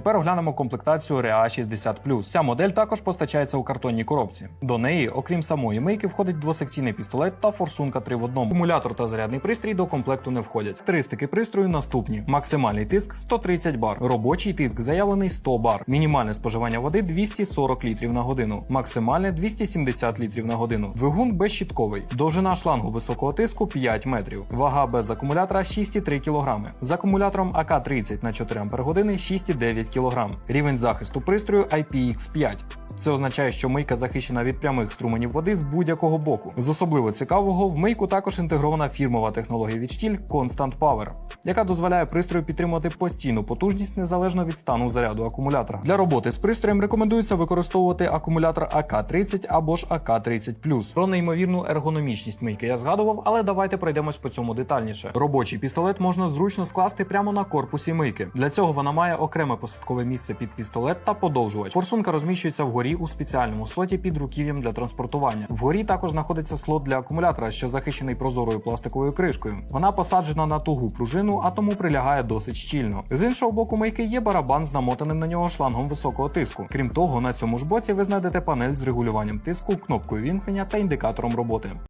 Тепер оглянемо комплектацію REA 60 Ця модель також постачається у картонній коробці. До неї, окрім самої мийки, входить двосекційний пістолет та форсунка 3 в 1. Акумулятор та зарядний пристрій до комплекту не входять. Характеристики пристрою наступні: максимальний тиск 130 бар, робочий тиск заявлений 100 бар, мінімальне споживання води 240 літрів на годину, максимальне 270 літрів на годину. Двигун безщітковий, довжина шлангу високого тиску 5 метрів, вага без акумулятора 6,3 кг. З акумулятором АК-30 на 4 Ах 6,9 кг. Рівень захисту пристрою IPX5. Це означає, що мийка захищена від прямих струменів води з будь-якого боку. З особливо цікавого в мийку також інтегрована фірмова технологія від штіль Constant Power, яка дозволяє пристрою підтримувати постійну потужність незалежно від стану заряду акумулятора. Для роботи з пристроєм рекомендується використовувати акумулятор АК-30 або ж АК-30+. Про неймовірну ергономічність мийки я згадував, але давайте пройдемось по цьому детальніше. Робочий пістолет можна зручно скласти прямо на корпусі мийки. Для цього вона має окреме посадкове місце під пістолет та подовжувач. Форсунка розміщується вгорі у спеціальному слоті під руків'ям для транспортування. Вгорі також знаходиться слот для акумулятора, що захищений прозорою пластиковою кришкою. Вона посаджена на тугу пружину, а тому прилягає досить щільно. З іншого боку мийки є барабан з намотаним на нього шлангом високого тиску. Крім того, на цьому ж боці ви знайдете панель з регулюванням тиску, кнопкою вімкнення та індикатором роботи.